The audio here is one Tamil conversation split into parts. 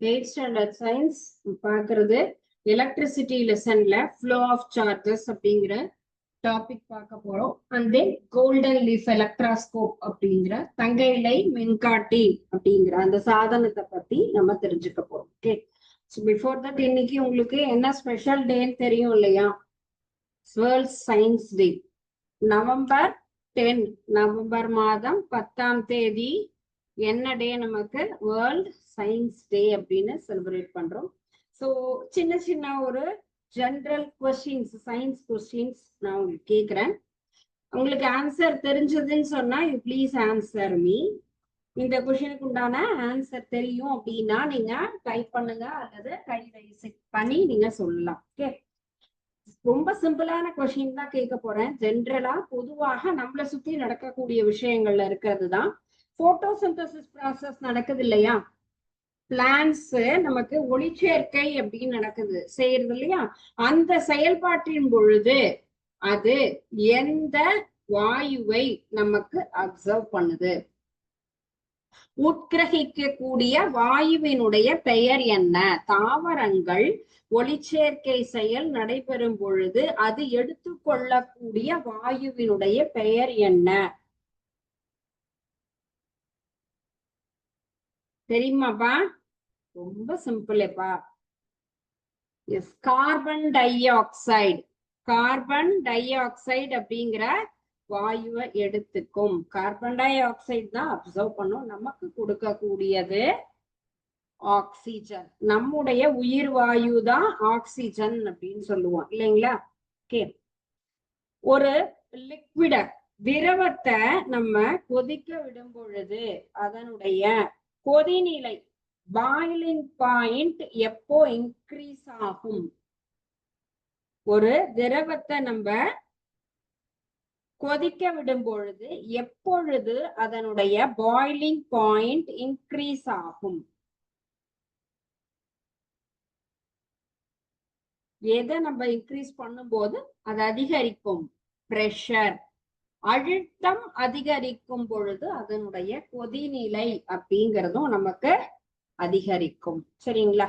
எயிட் ஸ்டாண்டர்ட் சயின்ஸ் பார்க்கறது. எலக்ட்ரிசிட்டி லெசன்ல ஃப்ளோ ஆஃப் சார்ஜஸ் அப்படிங்கிற டாபிக் பார்க்க போறோம். And then golden leaf electroscope அப்படிங்கிற தங்க இலை மின்காட்டி அப்படிங்கிற அந்த சாதனத்தை பத்தி நம்ம தெரிஞ்சுக்க போறோம். ஓகே ஸோ பிஃபோர் தட் இன்னைக்கு உங்களுக்கு என்ன ஸ்பெஷல் டேன்னு தெரியும் இல்லையா? World science day November ten November மாதம் பத்தாம் தேதி என்ன டே நமக்கு வேர்ல்ட் சயின்ஸ் டே அப்படின்னு செலிப்ரேட் பண்றோம். ஸோ சின்ன சின்ன ஒரு ஜென்ரல் கொஸ்டின்ஸ் சயின்ஸ் கொஸ்டின்ஸ் நான் உங்களுக்கு கேட்குறேன் உங்களுக்கு ஆன்சர் தெரிஞ்சதுன்னு சொன்னா யூ ப்ளீஸ் ஆன்சர் மீ இந்த கொஷனுக்கு உண்டான ஆன்சர் தெரியும் அப்படின்னா நீங்க டைப் பண்ணுங்க. அல்லது கை ரைஸ் பண்ணி நீங்க சொல்லலாம். ஓகே ரொம்ப சிம்பிளான கொஸ்டின் தான் கேட்க போறேன். ஜென்ரலா பொதுவாக நம்மளை சுத்தி நடக்கக்கூடிய விஷயங்கள்ல இருக்கிறது தான் போட்டோசிந்தசிஸ் ப்ராசஸ் நடக்குது இல்லையா பிளான்ஸ் நமக்கு ஒளிச்சேர்க்கை அப்படின்னு நடக்குது. செய்யறது இல்லையா? அந்த செயல்பாட்டின் பொழுது அது எந்த வாயுவை நமக்கு அப்சர்வ் பண்ணுது? உட்கிரகிக்கக்கூடிய வாயுவினுடைய பெயர் என்ன? தாவரங்கள் ஒளிச்சேர்க்கை செயல் நடைபெறும் பொழுது அது எடுத்துக்கொள்ளக்கூடிய வாயுவினுடைய பெயர் என்ன? தெரியுமாப்பா? ரொம்ப சிம்பிளேப்பா. Yes carbon dioxide carbon dioxide அப்படிங்கிற வாயுவை எடுத்துக்கும். கார்பன் டை ஆக்சைடு தான் அப்சர்வ் பண்ணும். நமக்கு கொடுக்கக்கூடியது ஆக்சிஜன் நம்முடைய உயிர் வாயு தான் ஆக்சிஜன் அப்படின்னு சொல்லுவோம். இல்லைங்களா? ஓகே ஒரு லிக்விட திரவத்தை நம்ம கொதிக்க விடும் பொழுது அதனுடைய கொதிநிலை பாயிலிங் பாயிண்ட் எப்போ இன்க்ரீஸ் ஆகும்? ஒரு திரவத்தை நம்ம கொதிக்க விடும் பொழுது எப்பொழுது அதனுடைய பாயிலிங் பாயிண்ட் இன்க்ரீஸ் ஆகும்? எதை நம்ம இன்க்ரீஸ் பண்ணும்போது அது அதிகரிக்கும்? ப்ரெஷர் அழுத்தம் அதிகரிக்கும் பொழுது அதனுடைய கொதிநிலை அப்படிங்கிறதும் நமக்கு அதிகரிக்கும். சரிங்களா?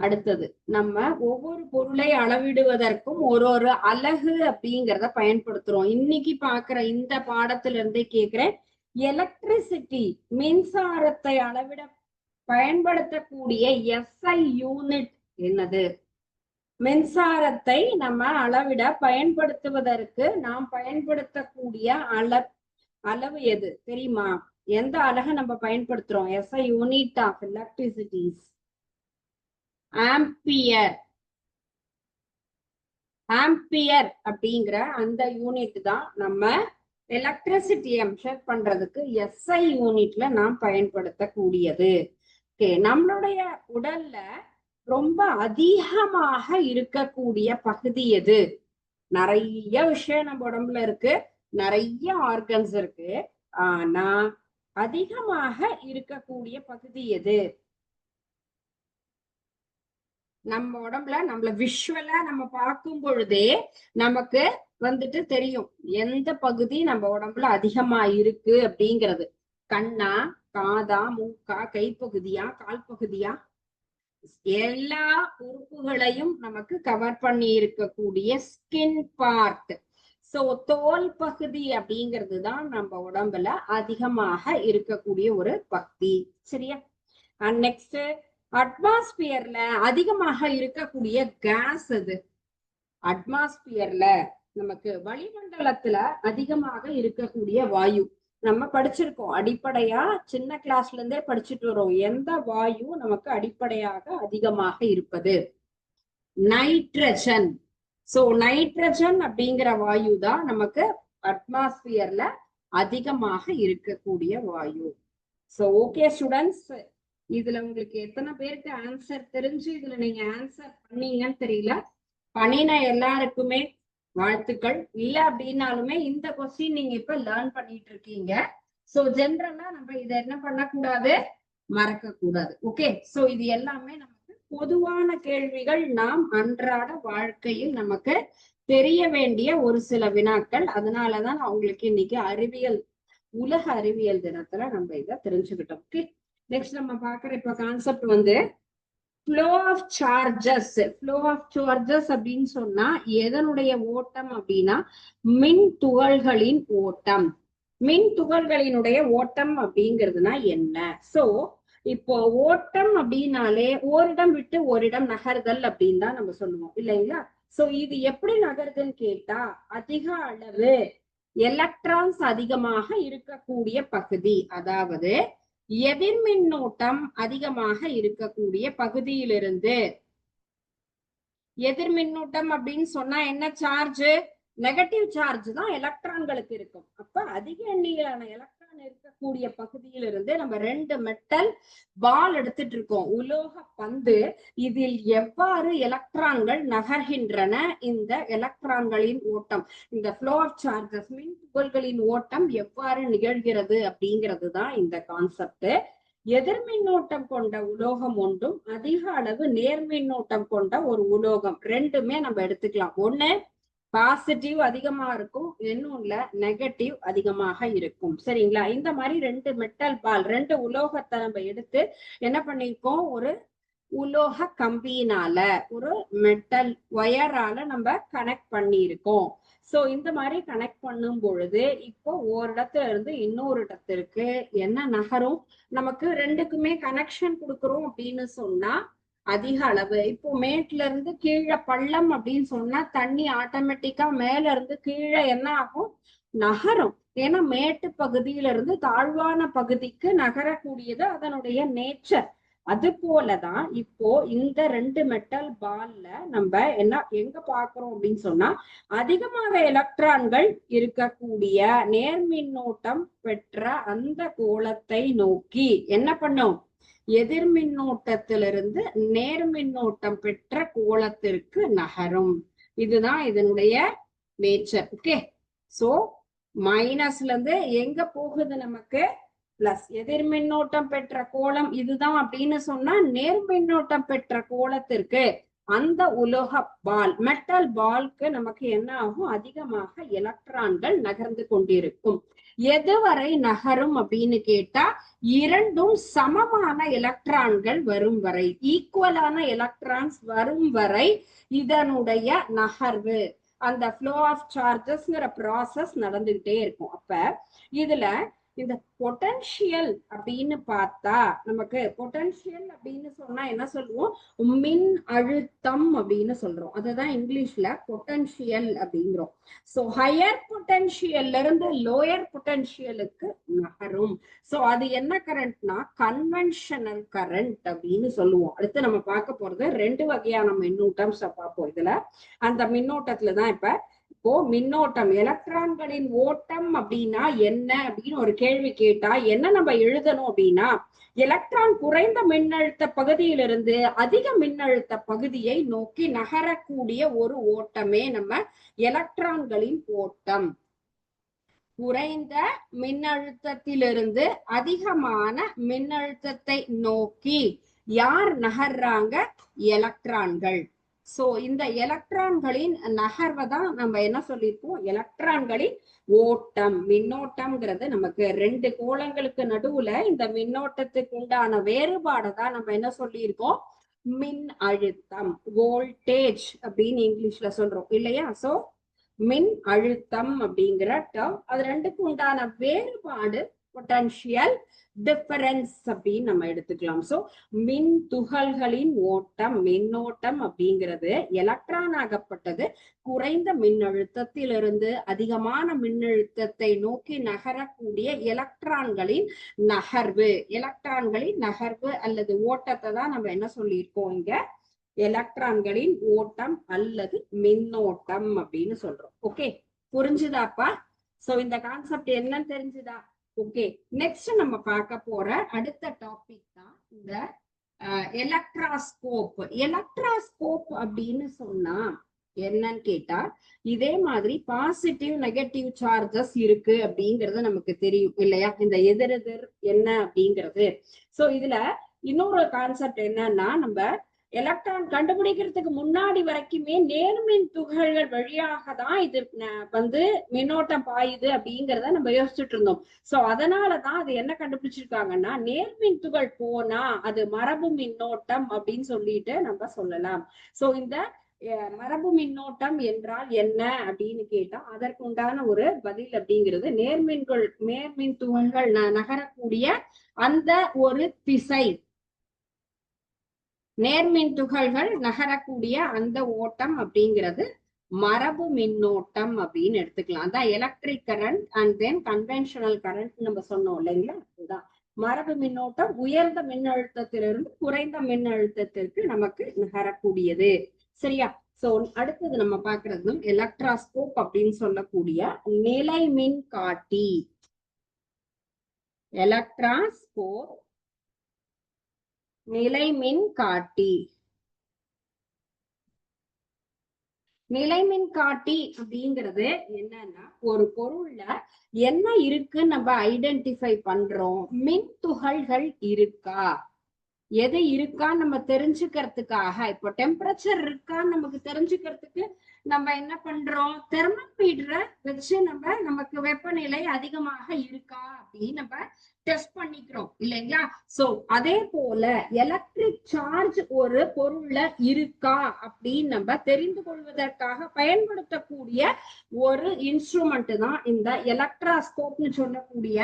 அடுத்தது நம்ம ஒவ்வொரு பொருளை அளவிடுவதற்கும் ஒரு ஒரு அலகு அப்படிங்கிறத பயன்படுத்துறோம். இன்னைக்கு பாக்குற இந்த பாடத்துல இருந்தே கேக்குறேன் எலக்ட்ரிசிட்டி மின்சாரத்தை அளவிட பயன்படுத்தக்கூடிய எஸ்ஐ யூனிட் என்னது? மின்சாரத்தை நம்ம அளவிட பயன்படுத்துவதற்கு நாம் பயன்படுத்தக்கூடிய அள அளவு எது? தெரியுமா? எந்த அழக நம்ம பயன்படுத்துறோம்? S I unit of electricities ampere ampere அப்படிங்கிற அந்த யூனிட் தான் நம்ம எலக்ட்ரிசிட்டியை மெஷர் பண்றதுக்கு எஸ்ஐ யூனிட்ல நாம் பயன்படுத்தக்கூடியது. ஓகே நம்மளுடைய உடல்ல ரொம்ப அதிகமாக இருக்கக்கூடிய பகுதி எது? நிறைய விஷயம் நம்ம உடம்புல இருக்கு. நிறைய ஆர்கன்ஸ் இருக்கு. ஆனா அதிகமாக இருக்கக்கூடிய பகுதி எது? நம்ம உடம்புல நம்மள விஷுவலா நம்ம பார்க்கும் பொழுதே நமக்கு வந்துட்டு தெரியும். எந்த பகுதி நம்ம உடம்புல அதிகமா இருக்கு அப்படிங்கிறது. கண்ணா காதா மூக்கா கைப்பகுதியா கால் பகுதியா எல்லா உறுப்புகளையும் நமக்கு கவர் பண்ணி இருக்கக்கூடிய ஸ்கின் பார்ட் சோ தோல் பகுதி அப்படிங்கிறது தான் நம்ம உடம்புல அதிகமாக இருக்கக்கூடிய ஒரு பகுதி. சரியா? அண்ட் நெக்ஸ்ட் அட்மாஸ்பியர்ல அதிகமாக இருக்கக்கூடிய கேஸ் அது அட்மாஸ்பியர்ல நமக்கு வளிமண்டலத்துல அதிகமாக இருக்கக்கூடிய வாயு. நம்ம படிச்சிருக்கோம். அடிப்படையா சின்ன கிளாஸ்ல இருந்தே படிச்சுட்டு வரோம் எந்த வாயு நமக்கு அடிப்படையாக அதிகமாக இருப்பது? நைட்ரஜன் சோ நைட்ரஜன் அப்படிங்கிற வாயு தான் நமக்கு அட்மாஸ்பியர்ல அதிகமாக இருக்கக்கூடிய வாயு. சோ ஓகே ஸ்டூடெண்ட்ஸ் இதுல உங்களுக்கு எத்தனை பேருக்கு ஆன்சர் தெரிஞ்சு இதுல நீங்க ஆன்சர் பண்ணீங்கன்னு தெரியல. பண்ணின எல்லாருக்குமே வாழ்த்துக்கள். இல்ல அப்படின்னாலுமே இந்த கொஸ்டின் நீங்க இப்ப லேர்ன் பண்ணிட்டு இருக்கீங்க. சோ ஜென்ரலா நம்ம இதை என்ன பண்ணக்கூடாது? மறக்க கூடாது ஓகே சோ இது எல்லாமே நமக்கு பொதுவான கேள்விகள். நாம் அன்றாட வாழ்க்கையில் நமக்கு தெரிய வேண்டிய ஒரு சில வினாக்கள். அதனாலதான் அவங்களுக்கு இன்னைக்கு அறிவியல் உலக அறிவியல் தினத்துல நம்ம இதை தெரிஞ்சுக்கிட்டோம். ஓகே நெக்ஸ்ட் நம்ம பாக்குற இப்ப கான்செப்ட் வந்து flow of charges flow of charges அப்படின்னு சொன்னா எதனுடைய ஓட்டம் அப்படின்னா மின் துகள்களின் ஓட்டம். மின் துகள்களினுடைய ஓட்டம் அப்படிங்கிறதுனா என்ன? சோ இப்போ ஓட்டம் அப்படின்னாலே ஓரிடம் விட்டு ஓரிடம் நகர்தல் அப்படின்னு தான் நம்ம சொல்லுவோம். இல்லைங்களா? சோ இது எப்படி நகருதுன்னு கேட்டா அதிக அளவு எலக்ட்ரான்ஸ் அதிகமாக இருக்கக்கூடிய பகுதி. அதாவது எதிர்மின்னூட்டம் அதிகமாக இருக்கக்கூடிய பகுதியிலிருந்து. எதிர்மின்னூட்டம் அப்படின்னு சொன்னா என்ன சார்ஜ் நெகட்டிவ் சார்ஜ் தான் எலக்ட்ரான்களுக்கு இருக்கும். அப்ப அதிக எண்ணிக்கையிலான எலக்ட்ரான் இருக்கக்கூடிய பகுதியிலிருந்து நம்ம ரெண்டு மெட்டல் பால் எடுத்துட்டு இருக்கோம் உலோக பந்து. இதில் எவ்வாறு எலக்ட்ரான்கள் நகர்கின்றன? இந்த எலக்ட்ரான்களின் ஓட்டம். இந்த ஃப்ளோ ஆஃப் சார்ஜஸ் மின் துகள்களின் ஓட்டம் எவ்வாறு நிகழ்கிறது அப்படிங்கிறது தான் இந்த கான்செப்ட் எதிர்மின்னோட்டம் கொண்ட உலோகம் ஒன்றும் அதிக அளவு நேர்மின்னோட்டம் கொண்ட ஒரு உலோகம். ரெண்டுமே நம்ம எடுத்துக்கலாம். ஒண்ணு பாசிட்டிவ் அதிகமா இருக்கும் இன்னொன்னுல நெகட்டிவ் அதிகமாக இருக்கும். சரிங்களா? இந்த மாதிரி ரெண்டு மெட்டல் பால் ரெண்டு உலோகத்தை நம்ம எடுத்து என்ன பண்ணிருக்கோம்? ஒரு உலோக கம்பியினால ஒரு மெட்டல் ஒயரால நம்ம கனெக்ட் பண்ணியிருக்கோம் சோ இந்த மாதிரி கனெக்ட் பண்ணும் பொழுது இப்போ ஒரு இடத்துல இருந்து இன்னொரு இடத்திற்கு என்ன நகரும்? நமக்கு ரெண்டுக்குமே கனெக்ஷன் கொடுக்குறோம் அப்படின்னு சொன்னா அதிக அளவு. இப்போ மேட்ல இருந்து கீழே பள்ளம் அப்படின்னு சொன்னா தண்ணி ஆட்டோமேட்டிக்கா மேல இருந்து கீழே என்ன ஆகும்? நகரும். ஏன்னா மேட்டு பகுதியில இருந்து தாழ்வான பகுதிக்கு நகரக்கூடியது அதனுடைய நேச்சர் அது போலதான் இப்போ இந்த ரெண்டு மெட்டல் பால்ல நம்ம என்ன எங்க பாக்குறோம் அப்படின்னு சொன்னா அதிகமாக எலக்ட்ரான்கள் இருக்கக்கூடிய நேர்மின்னோட்டம் பெற்ற அந்த கோலத்தை நோக்கி என்ன பண்ணும்? எதிர்மின்னோட்டத்திலிருந்து நேர்மின்னோட்டம் பெற்ற கோலத்திற்கு நகரும். இதுதான் இதனுடைய நேச்சர் ஓகே சோ மைனஸ்ல இருந்து எங்க போகுது நமக்கு? பிளஸ் எதிர்மின்னோட்டம் பெற்ற கோலம் இதுதான் அப்படின்னு சொன்னா நேர்மின்னோட்டம் பெற்ற கோலத்திற்கு அந்த உலோக பால் மெட்டல் பால்க்கு நமக்கு என்ன ஆகும்? அதிகமாக எலக்ட்ரான்கள் நகர்ந்து கொண்டிருக்கும். எதுவரை நகரும் அப்படின்னு கேட்டா இரண்டும் சமமான எலக்ட்ரான்கள் வரும் வரை ஈக்குவலான எலக்ட்ரான்ஸ் வரும் வரை இதனுடைய நகர்வு. அந்த ஃப்ளோ ஆஃப் சார்ஜஸ்ங்கிற ப்ராசஸ் நடந்துகிட்டே இருக்கும். அப்ப இதுல இந்த பொட்டன்ஷியல் அப்படின்னு பார்த்தா நமக்கு பொட்டன்ஷியல் அப்படின்னு சொன்னா என்ன சொல்லுவோம்? மின் அழுத்தம் அப்படின்னு சொல்றோம். அதுதான் இங்கிலீஷ்ல பொட்டன்ஷியல் அப்படிங்கிறோம். சோ ஹையர் பொட்டன்ஷியல்ல இருந்து லோயர் பொட்டன்ஷியலுக்கு நகரும். சோ அது என்ன கரண்ட்னா கன்வென்ஷனல் கரண்ட் அப்படின்னு சொல்லுவோம். அடுத்து நம்ம பார்க்க போறது ரெண்டு வகையான மின்னூட்டம்ஸ் பார்ப்போம் இதுல. அந்த மின்னோட்டத்துல தான் இப்ப இப்போ மின்னோட்டம் எலக்ட்ரான்களின் ஓட்டம் அப்படின்னா என்ன அப்படின்னு ஒரு கேள்வி கேட்டா என்ன நம்ம எழுதணும் அப்படின்னா எலக்ட்ரான் குறைந்த மின்னழுத்த பகுதியிலிருந்து அதிக மின்னழுத்த பகுதியை நோக்கி நகரக்கூடிய ஒரு ஓட்டமே நம்ம எலக்ட்ரான்களின் ஓட்டம். குறைந்த மின்னழுத்தத்திலிருந்து அதிகமான மின்னழுத்தத்தை நோக்கி யார் நகர்றாங்க? எலக்ட்ரான்கள். சோ இந்த எலக்ட்ரான்களின் நகர்வை தான் நம்ம என்ன சொல்லியிருக்கோம் எலக்ட்ரான்களின் ஓட்டம் மின்னோட்டம்ங்கிறது நமக்கு ரெண்டு கோலங்களுக்கு நடுவுல இந்த மின்னோட்டத்துக்கு உண்டான வேறுபாடை தான் நம்ம என்ன சொல்லியிருக்கோம்? மின் அழுத்தம் வோல்டேஜ் அப்படின்னு இங்கிலீஷ்ல சொல்றோம். இல்லையா? சோ மின் அழுத்தம் அப்படிங்கிற டேர்ம் அது ரெண்டுக்கு உண்டான வேறுபாடு பொட்டன்ஷியல் டிஃபரன்ஸ் அப்படின்னு நம்ம எடுத்துக்கலாம். சோ மின் துகள்களின் ஓட்டம் மின்னோட்டம் அப்படிங்கிறது எலக்ட்ரான் ஆகப்பட்டது. குறைந்த மின்னழுத்தத்திலிருந்து அதிகமான மின்னழுத்தத்தை நோக்கி நகரக்கூடிய எலக்ட்ரான்களின் நகர்வு. எலக்ட்ரான்களின் நகர்வு அல்லது ஓட்டத்தை தான் நம்ம என்ன சொல்லியிருக்கோம் இங்க? எலக்ட்ரான்களின் ஓட்டம் அல்லது மின்னோட்டம் அப்படின்னு சொல்றோம். ஓகே புரிஞ்சுதாப்பா? சோ இந்த கான்செப்ட் என்னன்னு தெரிஞ்சுதா? ஓகே நெக்ஸ்ட் நம்ம பார்க்க போற அடுத்த டாபிக் தான் இந்த எலக்ட்ராஸ்கோப் எலக்ட்ராஸ்கோப் அப்படின்னு சொன்னா என்னன்னு கேட்டா இதே மாதிரி பாசிட்டிவ் நெகட்டிவ் சார்ஜஸ் இருக்கு அப்படிங்கறது நமக்கு தெரியும் இல்லையா? இந்த எதிரெதிர் என்ன அப்படிங்கிறது. சோ இதுல இன்னொரு கான்செப்ட் என்னன்னா நம்ம எலக்ட்ரான் கண்டுபிடிக்கிறதுக்கு முன்னாடி வரைக்குமே நேர்மின் துகள்கள் வழியாக தான் இது வந்து மின்னோட்டம் பாயுது அப்படிங்கறத நம்ம யோசிச்சுட்டு இருந்தோம். சோ அதனாலதான் அது என்ன கண்டுபிடிச்சிருக்காங்கன்னா நேர்மின் துகள் போனா அது மரபு மின்னோட்டம் அப்படின்னு சொல்லிட்டு நம்ம சொல்லலாம். சோ இந்த மரபு மின்னோட்டம் என்றால் என்ன அப்படின்னு கேட்டா அதற்கு உண்டான ஒரு பதில் அப்படிங்கிறது நேர்மின்கள் நேர்மின் துகள்கள் ந- நகரக்கூடிய அந்த ஒரு திசை. நேர்மின் துகள்கள் நகரக்கூடிய அந்த ஓட்டம் அப்படிங்கிறது மரபு மின்னோட்டம் அப்படின்னு எடுத்துக்கலாம். அதான் electric current and then conventional current நம்ம சொன்னோம் இல்லைங்களா? அதுதான். மரபு மின்னோட்டம் உயர்ந்த மின்னழுத்தத்திலிருந்து குறைந்த மின்னழுத்தத்திற்கு நமக்கு நகரக்கூடியது. சரியா? சோ அடுத்தது நம்ம பாக்குறது எலக்ட்ராஸ்கோப் அப்படின்னு சொல்லக்கூடிய நிலை மின் காட்டி. எலக்ட்ராஸ்கோப் நிலைமின் காட்டி. நிலைமின் காட்டி அப்படிங்கிறது என்னன்னா ஒரு பொருள்ல என்ன இருக்குன்னு நம்ம ஐடென்டிஃபை பண்றோம். மின் துகள்கள் இருக்கா? எது இருக்கான்னு நம்ம தெரிஞ்சுக்கிறதுக்காக இப்போ டெம்பரேச்சர் இருக்கான்னு நமக்கு தெரிஞ்சுக்கிறதுக்கு நம்ம என்ன பண்றோம்? தெர்மோமீட்டரை வச்சு நம்ம நமக்கு வெப்பநிலை அதிகமாக இருக்கா அப்படின்னு நம்ம டெஸ்ட் பண்ணிக்கிறோம். இல்லைங்களா? சோ அதே போல எலக்ட்ரிக் சார்ஜ் ஒரு பொருள்ல இருக்கா அப்படின்னு நம்ம தெரிந்து கொள்வதற்காக பயன்படுத்தக்கூடிய ஒரு இன்ஸ்ட்ருமெண்ட் தான் இந்த எலக்ட்ராஸ்கோப்னு சொல்லக்கூடிய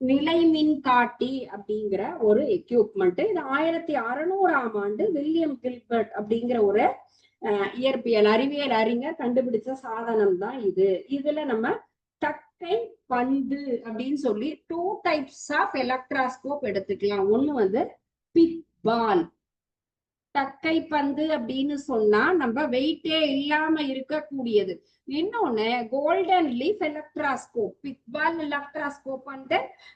நிலைமின் காட்டி அப்படிங்கிற ஒரு எக்யூப்மெண்ட் இது ஆயிரத்தி அறுநூறாம் ஆண்டு வில்லியம் கில்பர்ட் அப்படிங்கிற ஒரு இயற்பியல் அறிவியல் அறிஞர் கண்டுபிடிச்ச சாதனம் தான் இது. இதுல நம்ம தக்கை பந்து அப்படின்னு சொல்லி டூ டைப்ஸ் ஆஃப் எலக்ட்ராஸ்கோப் எடுத்துக்கலாம். ஒண்ணு வந்து பிக் பால் தக்கை பந்து அப்படின்னு சொன்னா நம்ம வெயிட்டே இல்லாம இருக்கக்கூடியது. இன்னொன்னு golden leaf electroscope pith ball electroscope and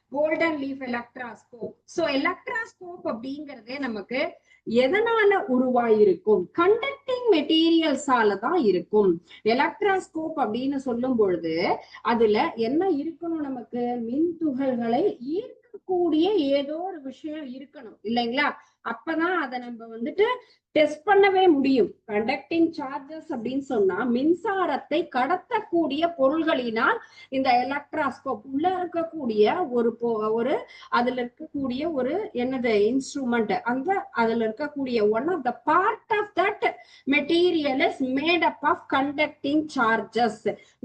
golden leaf electroscope so electroscope அப்படிங்கறதே நமக்கு எதனால உருவாயிருக்கும்? கண்டக்டிங் மெட்டீரியல்ஸால தான் இருக்கும். எலக்ட்ராஸ்கோப் அப்படின்னு சொல்லும் பொழுது அதுல என்ன இருக்கணும் நமக்கு? மின் துகள்களை ஈர்க்கக்கூடிய ஏதோ ஒரு விஷயம் இருக்கணும். இல்லைங்களா? அப்பதான் அதை நம்ம வந்துட்டு டெஸ்ட் பண்ணவே முடியும். கண்டக்டிங் சார்ஜஸ் அப்படின்னு சொன்னா மின்சாரத்தை கடத்தக்கூடிய பொருள்களினால் இந்த எலக்ட்ராஸ்கோப் உள்ள இருக்கக்கூடிய ஒரு ஒரு அதுல இருக்கக்கூடிய ஒரு என்னது இன்ஸ்ட்ருமெண்ட் அந்த அதுல இருக்கக்கூடிய one of the part of that material is made up of conducting charges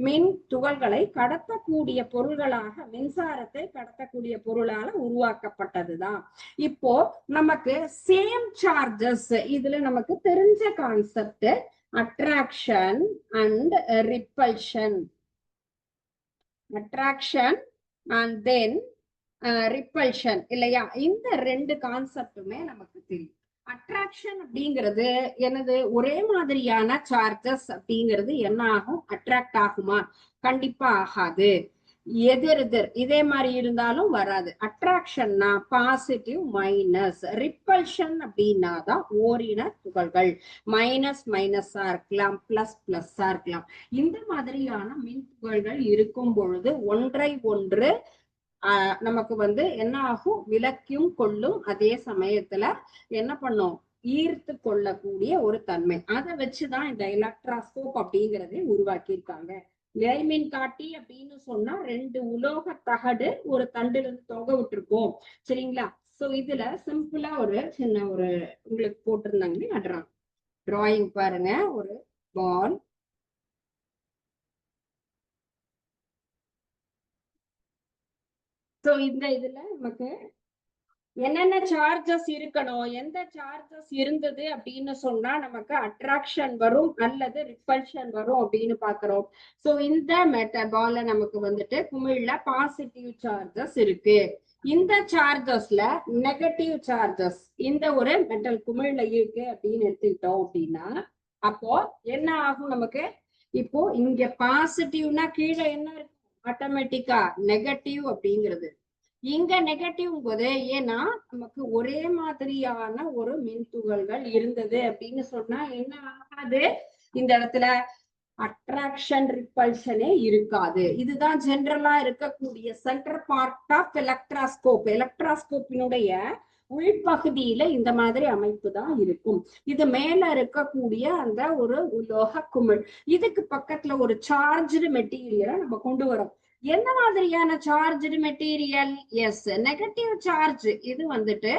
மின் துகள்களை கடத்தக்கூடிய பொருள்களாக மின்சாரத்தை கடத்தக்கூடிய பொருளால உருவாக்கப்பட்டதுதான். இப்போ நமக்கு சேம் சார்ஜஸ் இதுல நமக்கு தெரிஞ்ச concept attraction and repulsion attraction and then repulsion இல்லையா? இந்த ரெண்டு கான்செப்டுமே நமக்கு தெரியும். அட்ராக்ஷன் அப்படிங்கிறது எனது ஒரே மாதிரியான சார்ஜஸ் அப்படிங்கிறது என்ன ஆகும் அட்ராக்ட் ஆகுமா? கண்டிப்பா ஆகாது. எதிர் எதிர். இதே மாதிரி இருந்தாலும் வராது. அட்ராக்ஷன்னா பாசிட்டிவ் மைனஸ் ரிப்பல்ஷன் அப்படின்னா தான் ஓரின துகள்கள். மைனஸ் மைனஸா இருக்கலாம். பிளஸ் பிளஸ்ஸா இருக்கலாம். இந்த மாதிரியான மின் துகள்கள் இருக்கும் பொழுது ஒன்றை ஒன்று ஆஹ் நமக்கு வந்து என்ன ஆகும் விளக்கியும் கொள்ளும். அதே சமயத்துல என்ன பண்ணும்? ஈர்த்து கொள்ளக்கூடிய ஒரு தன்மை. அதை வச்சுதான் இந்த எலக்ட்ராஸ்கோப் அப்படிங்கறதை உருவாக்கியிருக்காங்க. நிலைமின் காட்டி அப்படின்னு சொன்னா ரெண்டு உலோக தகடு ஒரு தண்டுல இருந்து தொங்க விட்டுருக்கோம். சரிங்களா? சோ இதுல சிம்பிளா ஒரு சின்ன ஒரு உங்களுக்கு போட்டிருந்தாங்க அடுறாங்க. டிராயிங் பாருங்க. ஒரு பால் சோ இந்த இதுல நமக்கு என்னென்ன சார்ஜஸ் இருக்கணும்? எந்த சார்ஜஸ் இருந்தது அப்படின்னு சொன்னா நமக்கு அட்ராக்ஷன் வரும் அல்லது ரிப்பல்ஷன் வரும் அப்படின்னு பாக்குறோம் சோ இந்த மெட்டபால நமக்கு வந்துட்டு குமிழ்ல பாசிட்டிவ் சார்ஜஸ் இருக்கு. இந்த சார்ஜஸ்ல நெகட்டிவ் சார்ஜஸ் இந்த ஒரு மெட்டல் குமிழ்ல இருக்கு அப்படின்னு எடுத்துக்கிட்டோம் அப்படின்னா அப்போ என்ன ஆகும் நமக்கு? இப்போ இங்க பாசிட்டிவ்னா கீழே என்ன இருக்கும்? ஆட்டோமேட்டிக்கா நெகட்டிவ் அப்படிங்கிறது. இங்க நெகட்டிவ் போது ஏன்னா நமக்கு ஒரே மாதிரியான ஒரு மின் துகள்கள் இருந்தது அப்படின்னு சொன்னா என்ன ஆகாது? இந்த இடத்துல அட்ராக்ஷன் ரிப்பல்ஷனே இருக்காது. இதுதான் ஜென்ரலா இருக்கக்கூடிய சென்டர் பார்ட் ஆஃப் எலக்ட்ராஸ்கோப் எலக்ட்ராஸ்கோப்பினுடைய உள்பகுதியில இந்த மாதிரி அமைப்பு தான் இருக்கும். இது மேல இருக்கக்கூடிய அந்த ஒரு உலோக குமிழ். இதுக்கு பக்கத்துல ஒரு சார்ஜ்டு மெட்டீரியலை நம்ம கொண்டு வரோம். என்ன மாதிரியான charge material is negative charge இது வந்துட்டு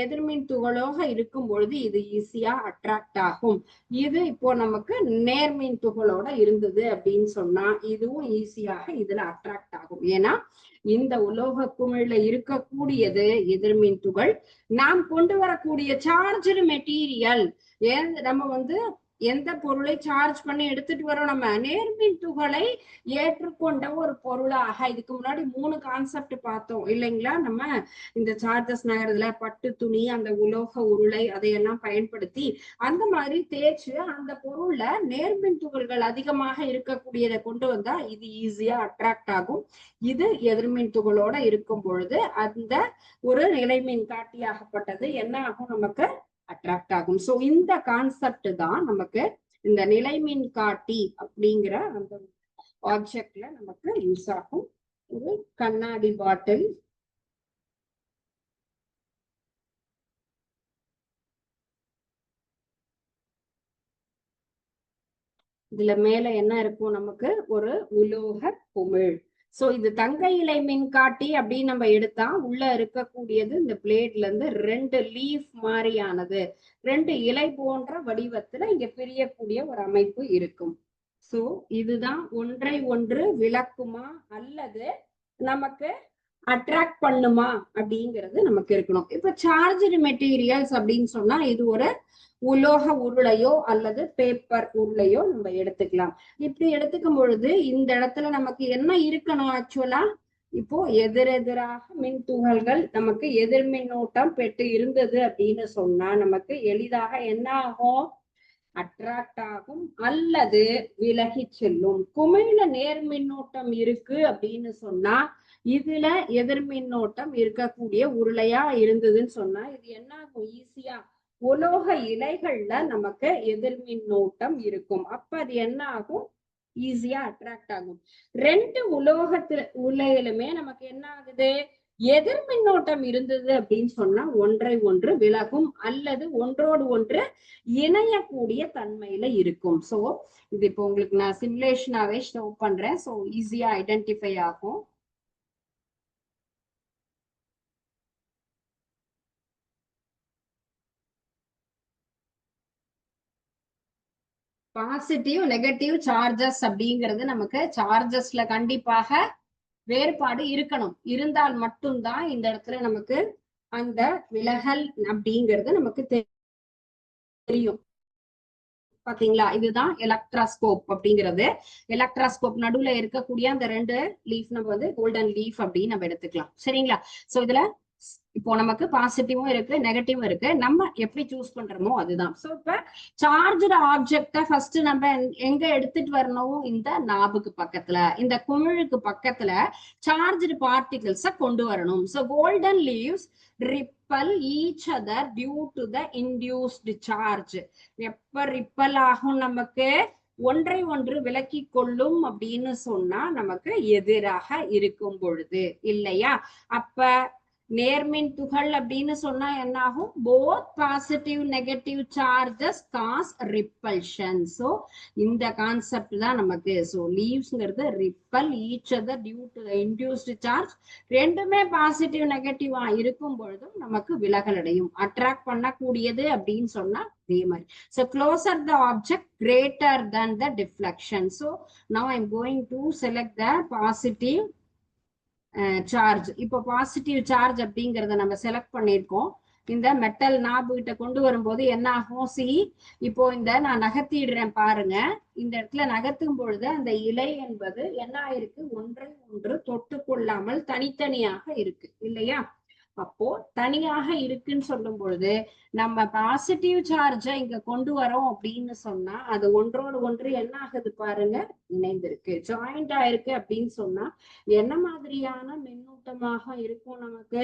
எதிர்மின் துகளோக இருக்கும் பொழுது இது ஈஸியா அட்ராக்ட் ஆகும். இது இப்போ நமக்கு நேர்மின் துகளோட இருந்தது அப்படின்னு சொன்னா இதுவும் ஈஸியாக இதுல அட்ராக்ட் ஆகும். ஏன்னா இந்த உலோக குமிழ்ல இருக்கக்கூடியது எதிர்மின் துகள். நாம் கொண்டு வரக்கூடிய சார்ஜ் மெட்டீரியல் நம்ம வந்து எந்த பொருளை சார்ஜ் பண்ணி எடுத்துட்டு வரோம் நம்ம? நேர்மின் துகளை ஏற்றுக்கொண்ட ஒரு பொருளாக. இதுக்கு முன்னாடி மூணு கான்செப்ட் பார்த்தோம். இல்லைங்களா? நம்ம இந்த சார்ஜஸ் நகரத்துல பட்டு துணி அந்த உலோக உருளை அதையெல்லாம் பயன்படுத்தி அந்த மாதிரி தேய்ச்சு அந்த பொருள்ல நேர்மின் துகள்கள் அதிகமாக இருக்கக்கூடியதை கொண்டு வந்தா இது ஈஸியா அட்ராக்ட் ஆகும். இது எதிர்மின் துகளோட இருக்கும் பொழுது அந்த ஒரு நிலைமின் காட்டியாகப்பட்டது. என்ன ஆகும் நமக்கு? அட்ராக்ட் ஆகும். ஸோ இந்த கான்செப்ட் தான் நமக்கு இந்த நிலைமின் காட்டி அப்படிங்கிற அந்த ஆப்ஜெக்ட்ல நமக்கு யூஸ் ஆகும். ஒரு கண்ணாடி பாட்டில் இதுல மேல என்ன இருக்கும்? நமக்கு ஒரு உலோக குமிழ் சோ இது தங்க இலை மின்காட்டி அப்படின்னு நம்ம எடுத்தா உள்ள இருக்கக்கூடியது இந்த பிளேட்ல இருந்து ரெண்டு லீஃப் மாதிரியானது ரெண்டு இலை போன்ற வடிவத்துல இங்க பிரியக்கூடிய ஒரு அமைப்பு இருக்கும். சோ இதுதான் ஒன்றை ஒன்று விளக்குமா? அல்லது நமக்கு அட்ராக்ட் பண்ணுமா அப்படிங்கிறது நமக்கு இருக்கணும். இப்ப சார்ஜ்டு மெட்டீரியல்ஸ் அப்படின்னு சொன்னா இது ஒரு உலோக உருளையோ அல்லது பேப்பர் உருளையோ நம்ம எடுத்துக்கலாம். இப்படி எடுத்துக்கும் பொழுது இந்த இடத்துல நமக்கு என்ன இருக்கணும் ஆக்சுவலா இப்போ எதிரெதிராக மின் துகள்கள் நமக்கு எதிர் மின்னோட்டம் பெற்று இருந்தது அப்படின்னு சொன்னா நமக்கு எளிதாக என்ன ஆகும்? அட்ராக்ட் ஆகும் அல்லது விலகி செல்லும். குமிழ்ல நேர் மின்னோட்டம் இருக்கு அப்படின்னு சொன்னா இதுல எதிர்மின்னோட்டம் இருக்கக்கூடிய உருளையா இருந்ததுன்னு சொன்னா இது என்ன ஆகும் ஈஸியா உலோக இலைகள்ல நமக்கு எதிர்மின்னோட்டம் இருக்கும். அப்ப அது என்ன ஆகும் ஈஸியா அட்ராக்ட் ஆகும். ரெண்டு உலோகத்துல உலையிலுமே நமக்கு என்ன ஆகுது எதிர் மின்னோட்டம் இருந்தது அப்படின்னு சொன்னா ஒன்றை ஒன்று விலகும் அல்லது ஒன்றோடு ஒன்று இணையக்கூடிய தன்மையில இருக்கும். சோ இது இப்போ உங்களுக்கு நான் சிமுலேஷனாவே ஷோ பண்றேன். சோ ஈஸியா ஐடென்டிஃபை ஆகும். பாசிட்டிவ் நெகட்டிவ் சார்ஜஸ் அப்படிங்கிறது நமக்கு சார்ஜஸ்ல கண்டிப்பாக வேறுபாடு இருக்கணும். இருந்தால் மட்டும்தான் இந்த இடத்துல நமக்கு அந்த விலகல் அப்படிங்கிறது நமக்கு தெரியும். பாத்தீங்களா? இதுதான் எலக்ட்ராஸ்கோப் அப்படிங்கிறது. எலக்ட்ராஸ்கோப் நடுவுல இருக்கக்கூடிய அந்த ரெண்டு லீஃப் நம்ம வந்து கோல்டன் லீஃப் அப்படின்னு நம்ம எடுத்துக்கலாம். சரிங்களா? சோ இதுல இப்போ நமக்கு பாசிட்டிவும் இருக்கு நெகட்டிவும் இருக்கு. நம்ம எப்படி சூஸ் பண்றோமோ அதுதான். சோ இப்ப சார்ஜ்டு ஆப்ஜெக்ட ஃபர்ஸ்ட் நம்ம எங்க எடுத்துட்டு வரணும்? இந்த நாபுக்கு பக்கத்துல இந்த குமிழுக்கு பக்கத்துல சார்ஜ்டு பார்ட்டிகிள்ஸ கொண்டு வரணும். So golden leaves repel each other due to the induced charge எப்ப ரிப்பல் ஆகும் நமக்கு? ஒன்றை ஒன்று விலக்கி கொள்ளும் அப்படின்னு சொன்னா நமக்கு எதிராக இருக்கும் பொழுது. இல்லையா? அப்ப நேர்மின் துகள் அப்படின்னு சொன்னா என்ன ஆகும் both positive negative charges cause repulsion so இந்த கான்செப்ட் தான் நமக்கு. So லீவ்ஸ்ங்கிறது repel each other due to induced charge ரெண்டுமே பாசிட்டிவ் நெகட்டிவா இருக்கும் பொழுதும் நமக்கு விலகல் அடையும். அட்ராக்ட் பண்ணக்கூடியது அப்படின்னு சொன்னா அதே மாதிரி. So closer the object greater than the deflection. So now I'm going to select the positive charge இப்போ பாசிட்டிவ் சார்ஜ் அப்படிங்கறத நம்ம செலக்ட் பண்ணியிருக்கோம். இந்த மெட்டல் நாபு கிட்ட கொண்டு வரும்போது என்ன ஆகும்? சி இப்போ இந்த நான் நகர்த்திடுறேன் பாருங்க. இந்த இடத்துல நகர்த்தும் பொழுது அந்த இலை என்பது என்ன ஆயிருக்கு? ஒன்றை ஒன்று தொட்டு கொள்ளாமல் தனித்தனியாக இருக்கு. இல்லையா? அப்போ தனியாக இருக்குன்னு சொல்லும் பொழுது நம்ம பாசிட்டிவ் சார்ஜை இங்க கொண்டு வரோம் அப்படின்னு சொன்னா அது ஒன்றோடு ஒன்று என்ன ஆகுது பாருங்க? இணைந்திருக்கு. ஜாயிண்ட் ஆயிருக்கு அப்படின்னு சொன்னா என்ன மாதிரியான மின்னூட்டமாக இருக்கும் நமக்கு?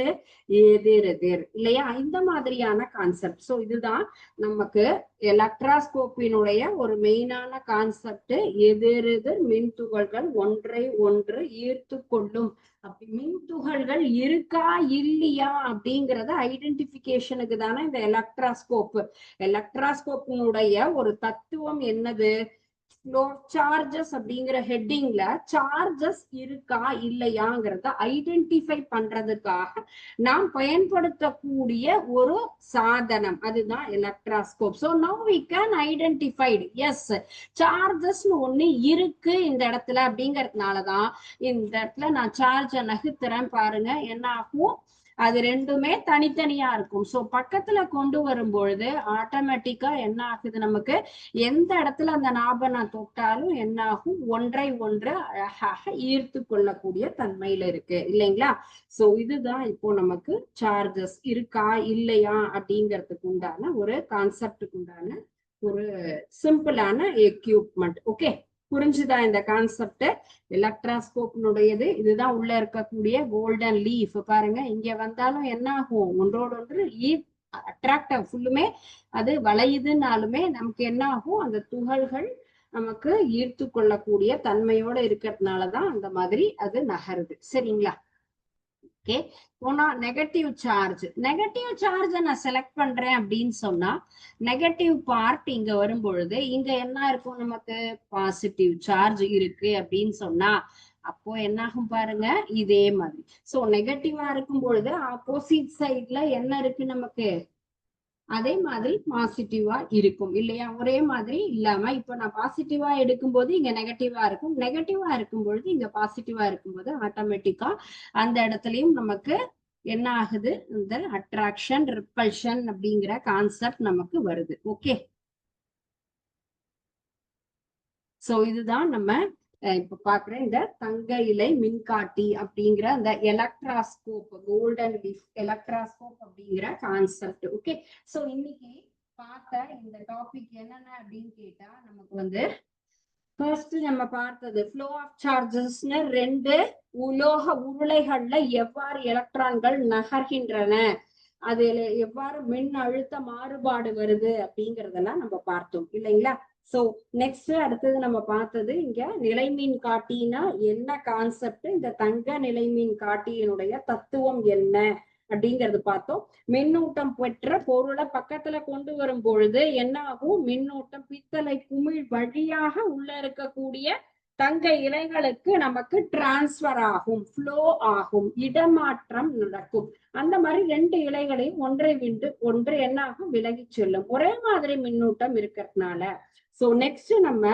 எதிர் எதிர். இல்லையா? இந்த மாதிரியான கான்செப்ட் சோ இதுதான் நமக்கு எலக்ட்ராஸ்கோப்பினுடைய ஒரு மெயினான கான்செப்ட் எதிர் எதிர் மின் துகள்கள் ஒன்றை ஒன்று ஈர்த்து கொள்ளும் அப்படி மின் துகள்கள் இருக்கா இல்லையா அப்படிங்கறத ஐடென்டிபிகேஷனுக்கு தானே இந்த எலக்ட்ராஸ்கோப் எலக்ட்ராஸ்கோப்பினுடைய ஒரு தத்துவம் என்னது? சார்ஜஸ் அப்படிங்கிற ஹெட்டிங்ல சார்ஜஸ் இருக்கா இல்லையாங்கிறத ஐடென்டிஃபை பண்றதுக்காக நாம் பயன்படுத்தக்கூடிய ஒரு சாதனம். அதுதான் electroscope so now we can identified as சார்ஜஸ்னு ஒண்ணு இருக்கு இந்த இடத்துல அப்படிங்கறதுனாலதான். இந்த இடத்துல நான் சார்ஜை நகுத்துறேன் பாருங்க. என்ன ஆகும்? அது ரெண்டுமே தனித்தனியா இருக்கும். சோ பக்கத்துல கொண்டு வரும் பொழுது ஆட்டோமேட்டிக்கா என்ன ஆகுது நமக்கு? எந்த இடத்துல அந்த நாபை நான் தொட்டாலும் என்ன ஆகும் ஒன்றை ஒன்று அழகாக ஈர்த்து கொள்ளக்கூடிய தன்மையில இருக்கு. இல்லைங்களா? சோ இதுதான் இப்போ நமக்கு சார்ஜஸ் இருக்கா? இல்லையா? அப்படிங்கிறதுக்கு உண்டான ஒரு கான்செப்டுக்கு உண்டான ஒரு சிம்பிளான எக்யூப்மெண்ட் ஓகே புரிஞ்சுதா இந்த கான்செப்ட் எலக்ட்ராஸ்கோப்னுடையது இதுதான் உள்ள இருக்கக்கூடிய கோல்டன் லீஃப் பாருங்க இங்க வந்தாலும் என்ன ஆகும் ஒன்றோடு ஒன்று லீஃப் அட்ராக்டிவ் ஃபுல்லுமே அது வளையுதுனாலுமே நமக்கு என்ன ஆகும் அந்த துகள்கள் நமக்கு ஈர்த்து கொள்ளக்கூடிய தன்மையோட இருக்கிறதுனாலதான் அந்த மாதிரி அது நகருது. சரிங்களா? ஓகே. போனா நெகட்டிவ் சார்ஜ் நெகட்டிவ் சார்ஜ நான் செலக்ட் பண்றேன் அப்படின்னு சொன்னா நெகட்டிவ் பார்ட் இங்க வரும் பொழுது இங்க என்ன இருக்கும் நமக்கு? பாசிட்டிவ் சார்ஜ் இருக்கு அப்படின்னு சொன்னா அப்போ என்ன ஆகும் பாருங்க? இதே மாதிரி. சோ நெகட்டிவா இருக்கும் பொழுது ஆப்போசிட் சைட்ல என்ன இருக்கு நமக்கு? அதே மாதிரி பாசிட்டிவா இருக்கும். இல்லையா? ஒரே மாதிரி இல்லாம இப்ப நான் பாசிட்டிவா எடுக்கும்போது இங்க நெகட்டிவா இருக்கும். நெகட்டிவா இருக்கும் பொழுது இங்க பாசிட்டிவா இருக்கும்போது ஆட்டோமேட்டிக்கா அந்த இடத்துலயும் நமக்கு என்ன ஆகுது? இந்த அட்ராக்ஷன் ரிப்பல்ஷன் அப்படிங்கிற கான்செப்ட் நமக்கு வருது. ஓகே சோ இதுதான் நம்ம இப்ப பாக்குறேன். இந்த தங்க இலை மின்காட்டி அப்படிங்கிற அந்த எலக்ட்ராஸ்கோப் கோல்டன் லீஃப் எலக்ட்ராஸ்கோப் அப்படிங்கிற கான்செப்ட் ஓகே சோ இன்னைக்கு பார்த்த இந்த டாபிக் என்னென்ன அப்படின்னு கேட்டா நமக்கு வந்து ஃபர்ஸ்ட் நம்ம பார்த்தது ஃப்ளோ ஆஃப் சார்ஜஸ்னு ரெண்டு உலோக உருளைகள்ல எவ்வாறு எலக்ட்ரான்கள் நகர்கின்றன? அதுல எவ்வாறு மின் அழுத்த மாறுபாடு வருது அப்படிங்கறதெல்லாம் நம்ம பார்த்தோம். இல்லைங்களா? சோ நெக்ஸ்ட் அடுத்தது நம்ம பார்த்தது இங்க நிலைமீன் காட்டினா என்ன கான்செப்ட் இந்த தங்க நிலைமீன் காட்டியினுடைய தத்துவம் என்ன? அப்படிங்கறது பார்த்தோம். மின்னூட்டம் பெற்ற பொருளை பக்கத்துல கொண்டு வரும் பொழுது என்ன ஆகும் மின்னூட்டம் பித்தளை குமிழ் வழியாக உள்ள இருக்கக்கூடிய தங்க இலைகளுக்கு நமக்கு டிரான்ஸ்பர் ஆகும் ஃப்ளோ ஆகும் இடமாற்றம் நடக்கும். அந்த மாதிரி ரெண்டு இலைகளையும் ஒன்றை விண்டு ஒன்று என்ன ஆகும் விலகி செல்லும். ஒரே மாதிரி மின்னூட்டம் இருக்கிறதுனால. சோ நெக்ஸ்ட் நம்ம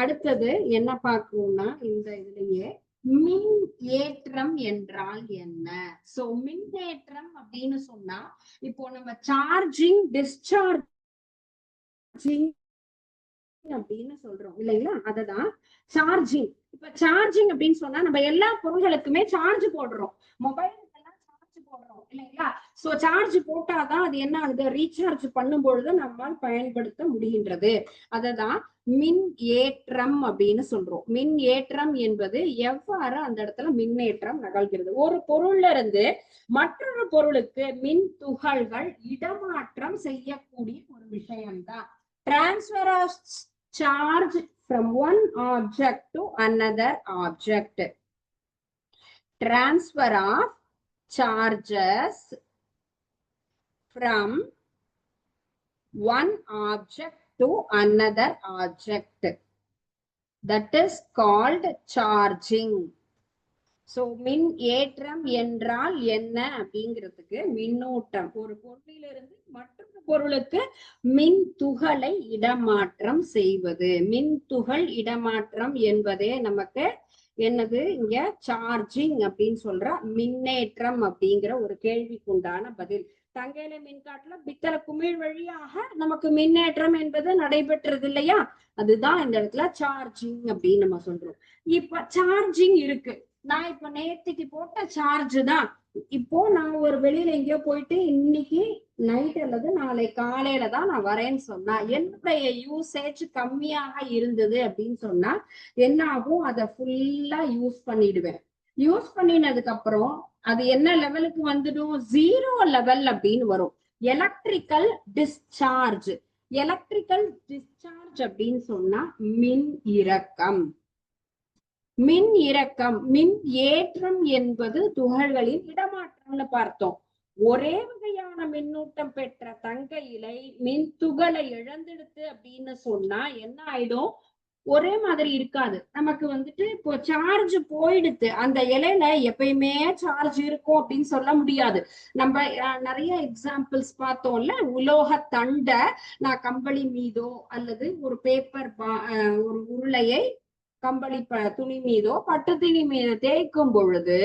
அடுத்தது என்ன பார்க்கணும்னா இந்த இதுலயே மின் ஏற்றம் என்றால் என்ன? சோ மின்னேற்றம் அப்படின்னு சொன்னா இப்போ நம்ம சார்ஜிங் டிஸ்சார்ஜிங் அப்படின்னு சொல்றோம் இல்லைங்களா? அததான் சார்ஜிங் இப்ப சார்ஜிங் அப்படின்னு சொன்னா நம்ம எல்லா பொருள்களுக்குமே சார்ஜ் போடுறோம். மொபைல் சார்ஜ் போடுறோம் இல்லைங்களா? சோ சார்ஜ் போட்டாதான் அது என்ன ஆகுது? ரீசார்ஜ் பண்ணும் பொழுது நம்மால் பயன்படுத்த முடிகின்றது. அததான் மின் ஏற்றம் அப்படின்னு சொல்றோம். மின் ஏற்றம் என்பது எவ்வாறு அந்த இடத்துல மின்னேற்றம் நிகழ்கிறது ஒரு பொருள்ல இருந்து மற்றொரு பொருளுக்கு மின் துகள்கள் இடமாற்றம் செய்யக்கூடிய ஒரு விஷயம்தான். Transfer of charge from one object to another object. Transfer of charges from one object to another object. That is called charging. So மின் ஏற்றம் என்றால் என்ன அப்படிங்கிறதுக்கு மின்னூட்டம். ஒரு பொருளிலிருந்து மற்றொரு பொருளுக்கு மின் துகளை இடமாற்றம் செய்வது. மின் துகள் இடமாற்றம் என்பதே நமக்கு என்னது? இங்க சார்ஜிங் அப்படின்னு சொல்ற மின்னேற்றம் அப்படிங்கிற ஒரு கேள்விக்குண்டான பதில். தங்கையில மின்காட்டுல பித்தளை குமிழ் வழியாக நமக்கு மின்னேற்றம் என்பது நடைபெற்றது இல்லையா? அதுதான் இந்த இடத்துல சார்ஜிங் அப்படின்னு நம்ம சொல்றோம். இப்ப சார்ஜிங் இருக்கு. நான் இப்ப நேத்திக்கு போட்ட சார்ஜ் தான். இப்போ நான் ஒரு வெளியில எங்கேயோ போயிட்டு இன்னைக்கு நைட் அல்லது நாளை காலையில தான் நான் வரேன்னு சொன்னா என்னுடைய யூசேஜ் கம்மியாக இருந்தது அப்படின்னு சொன்னா என்ன ஆகும்? அதை ஃபுல்லா யூஸ் பண்ணிடுவேன். யூஸ் பண்ணினதுக்கு அப்புறம் அது என்ன லெவலுக்கு வந்துடும்? ஜீரோ லெவல் அப்படின்னு வரும். எலக்ட்ரிக்கல் டிஸ்சார்ஜ் எலக்ட்ரிக்கல் டிஸ்சார்ஜ் அப்படின்னு சொன்னா மின் இறக்கம். மின் இறக்கம் மின் ஏற்றம் என்பது துகள்களின் இடமாற்றம்னு பார்த்தோம். ஒரே வகையான மின்னூட்டம் பெற்ற தங்க இலை மின் துகளை இழந்துடுத்து அப்படின்னு சொன்னா என்ன ஆயிடும்? ஒரே மாதிரி இருக்காது. நமக்கு வந்துட்டு இப்போ சார்ஜ் போயிடுத்து. அந்த இலையில எப்பயுமே சார்ஜ் இருக்கும் அப்படின்னு சொல்ல முடியாது. நம்ம அஹ், நிறைய எக்ஸாம்பிள்ஸ் பார்த்தோம்ல. உலோக தண்டை நான் கம்பளி மீதோ அல்லது ஒரு பேப்பர் ஒரு உருளையை கம்பளி ப துணி மீதோ பட்டு துணி மீது தேய்க்கும் பொழுது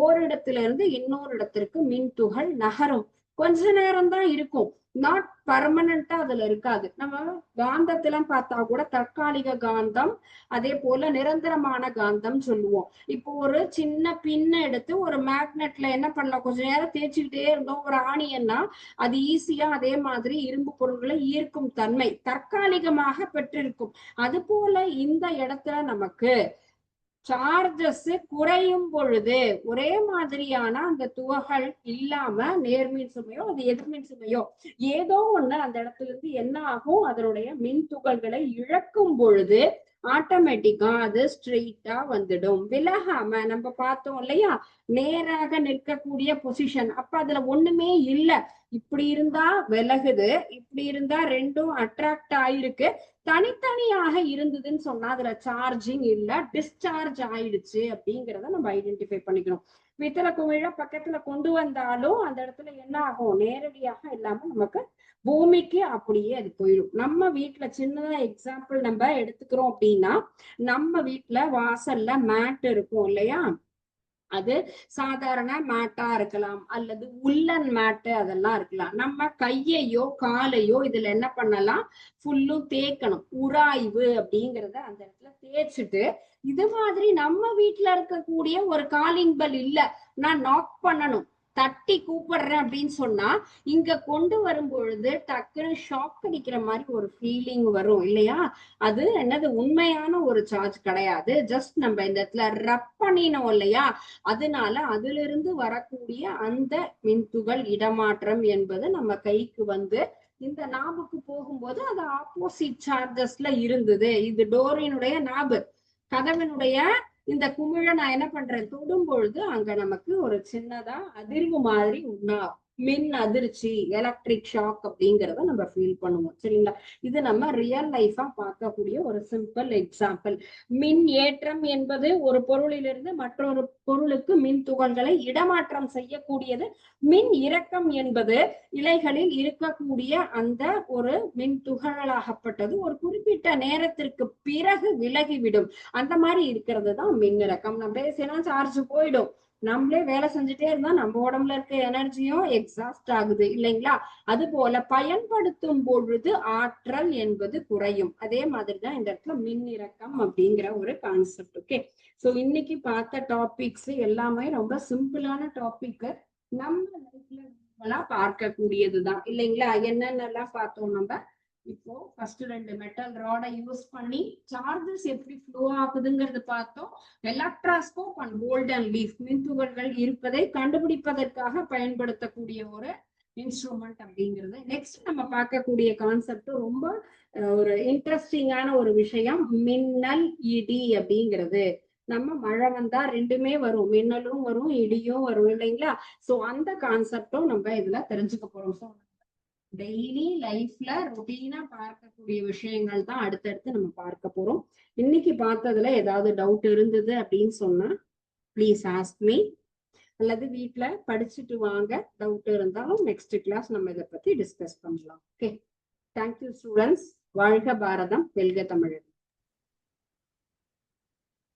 ஓரிடத்துல இருந்து இன்னொரு இடத்திற்கு மின் துகள் நகரும். கொஞ்ச நேரம் தான் இருக்கும். நாட் பர்மனண்டா அதுல இருக்காது. நம்ம காந்தத்திலாம் பார்த்தா கூட தற்காலிக காந்தம் அதே போல நிரந்தரமான காந்தம் சொல்லுவோம். இப்போ ஒரு சின்ன பின்ன எடுத்து ஒரு மேக்னெட்ல என்ன பண்ணலாம்? கொஞ்ச நேரம் தேய்ச்சிக்கிட்டே இருந்தோம். ஒரு ஆணியன்னா அது ஈஸியா அதே மாதிரி இரும்பு பொருட்களை ஈர்க்கும் தன்மை தற்காலிகமாக பெற்றிருக்கும். அது போல இந்த இடத்துல நமக்கு சார்ஜஸ் குறையும் பொழுது ஒரே மாதிரியான அந்த துவகள் இல்லாம நேர்மின் சுமையோ அது எதிர்மின் சுமையோ ஏதோ ஒண்ணு அந்த இடத்துல இருந்து என்ன ஆகும்? அதனுடைய மின் துகள்களை இழக்கும் பொழுது ஆட்டோமேட்டிக்கா அது ஸ்ட்ரெயிட்டா வந்துடும். விலகாம நம்ம பார்த்தோம் இல்லையா? நேராக நிற்கக்கூடிய பொசிஷன் அப்ப அதுல ஒண்ணுமே இல்ல. இப்படி இருந்தா விலகுது. இப்படி இருந்தா ரெண்டும் அட்ராக்ட் ஆயிருக்கு. தனித்தனியாக இருந்ததுன்னு சொன்னா அதுல சார்ஜிங் இல்ல. டிஸ்சார்ஜ் ஆயிடுச்சு அப்படிங்கிறத நம்ம ஐடென்டிஃபை பண்ணிக்கணும். பித்தள குமிழ பக்கத்துல கொண்டு வந்தாலும் அந்த இடத்துல என்ன ஆகும்? நேரடியாக இல்லாம நமக்கு பூமிக்கு அப்படியே அது போயிடும். நம்ம வீட்டுல சின்னதா எக்ஸாம்பிள் நம்ம எடுத்துக்கிறோம் அப்படின்னா நம்ம வீட்டுல வாசல்ல மேட் இருக்கும் இல்லையா? அது சாதாரண மேட்டா இருக்கலாம் அல்லது உள்ளன் மேட்டு அதெல்லாம் இருக்கலாம். நம்ம கையையோ காலையோ இதுல என்ன பண்ணலாம்? ஃபுல்லும் தேய்க்கணும். உராய்வு அப்படிங்கறத அந்த இடத்துல தேய்ச்சிட்டு இது மாதிரி நம்ம வீட்டுல இருக்கக்கூடிய ஒரு காலிங் பெல் இல்ல நான் நாக் பண்ணணும். தட்டி கூப்பிடுறேன் அப்படின்னு சொன்னா இங்க கொண்டு வரும் பொழுது டக்குன்னு ஷாக் அடிக்கிற மாதிரி ஒரு ஃபீலிங் வரும் இல்லையா? அது என்னது உண்மையான ஒரு சார்ஜ் கிடையாது. ஜஸ்ட் நம்ம இந்த இடத்துல ரப் பண்ணினோம் இல்லையா? அதனால அதுல இருந்து வரக்கூடிய அந்த மின்துகள் இடமாற்றம் என்பது நம்ம கைக்கு வந்து இந்த நாபுக்கு போகும்போது அது ஆப்போசிட் சார்ஜஸ்ல இருந்தது. இது டோரினுடைய நாபு கதவினுடைய இந்த குமிழை நான் என்ன பண்றேன் தொடும் பொழுது அங்க நமக்கு ஒரு சின்னதா அதிர்வு மாதிரி உண்ணா மின் அதிர்ச்சி எலக்ட்ரிக் ஷாக் அப்படிங்கறத நம்ம ஃபீல் பண்ணுவோம். சரிங்களா? இது நம்ம ரியல் லைஃபா பார்க்கக்கூடிய ஒரு சிம்பிள் எக்ஸாம்பிள் மின் ஏற்றம் என்பது ஒரு பொருளிலிருந்து மற்றொரு பொருளுக்கு மின் துகள்களை இடமாற்றம் செய்யக்கூடியது. மின் இறக்கம் என்பது இலைகளில் இருக்கக்கூடிய அந்த ஒரு மின் துகளாகப்பட்டது ஒரு குறிப்பிட்ட நேரத்திற்கு பிறகு விலகிவிடும். அந்த மாதிரி இருக்கிறது தான் மின் இறக்கம். நம்ம பேசினா சார்ஜ் போயிடும். நம்மளே வேலை செஞ்சுட்டே இருந்தா நம்ம உடம்புல இருக்க எனர்ஜியும் எக்ஸாஸ்ட் ஆகுது இல்லைங்களா? அது போல பயன்படுத்தும் பொழுது ஆற்றல் என்பது குறையும். அதே மாதிரிதான் இந்த இடத்துல மின் இறக்கம் அப்படிங்கிற ஒரு கான்செப்ட் ஓகே சோ இன்னைக்கு பார்த்த டாபிக்ஸ் எல்லாமே ரொம்ப சிம்பிளான டாபிக் நம்ம லைஃப்ல பார்க்கக்கூடியதுதான் இல்லைங்களா? என்னென்னலாம் பார்த்தோம் நம்ம? இப்போ ஃபர்ஸ்ட் ரெண்டு மெட்டல் ராடை யூஸ் பண்ணி சார்ஜஸ் எப்படி ஃப்ளோ ஆகுதுங்கிறது பார்த்தோம். எலக்ட்ராஸ்கோப் அண்ட் கோல்டன் லீஃப் மின்துகள்கள் இருப்பதை கண்டுபிடிப்பதற்காக பயன்படுத்தக்கூடிய ஒரு இன்ஸ்ட்ருமெண்ட் அப்படிங்கிறது. நெக்ஸ்ட் நம்ம பார்க்கக்கூடிய கான்செப்ட் ரொம்ப ஒரு இன்ட்ரெஸ்டிங்கான ஒரு விஷயம் மின்னல் இடி அப்படிங்கிறது. நம்ம மழை வந்தா ரெண்டுமே வரும். மின்னலும் வரும் இடியும் வரும் இல்லைங்களா? சோ அந்த கான்செப்டும் நம்ம இதுல தெரிஞ்சுக்க போறோம். ஸோ டெய்லி லைஃப்ல ரொட்டீனா பார்க்கக்கூடிய விஷயங்கள் தான் அடுத்தடுத்து நம்ம பார்க்க போறோம். இன்னைக்கு பார்த்ததுல ஏதாவது டவுட் இருந்தது அப்படின்னு சொன்னா ப்ளீஸ் ஆஸ்க் மீ அல்லது வீட்டுல படிச்சுட்டு வாங்க டவுட் இருந்தாலும் நெக்ஸ்ட் கிளாஸ் நம்ம இதை பத்தி டிஸ்கஸ் பண்ணலாம். ஓகே தேங்க்யூ ஸ்டூடெண்ட்ஸ் வாழ்க பாரதம். வெல்க தமிழன்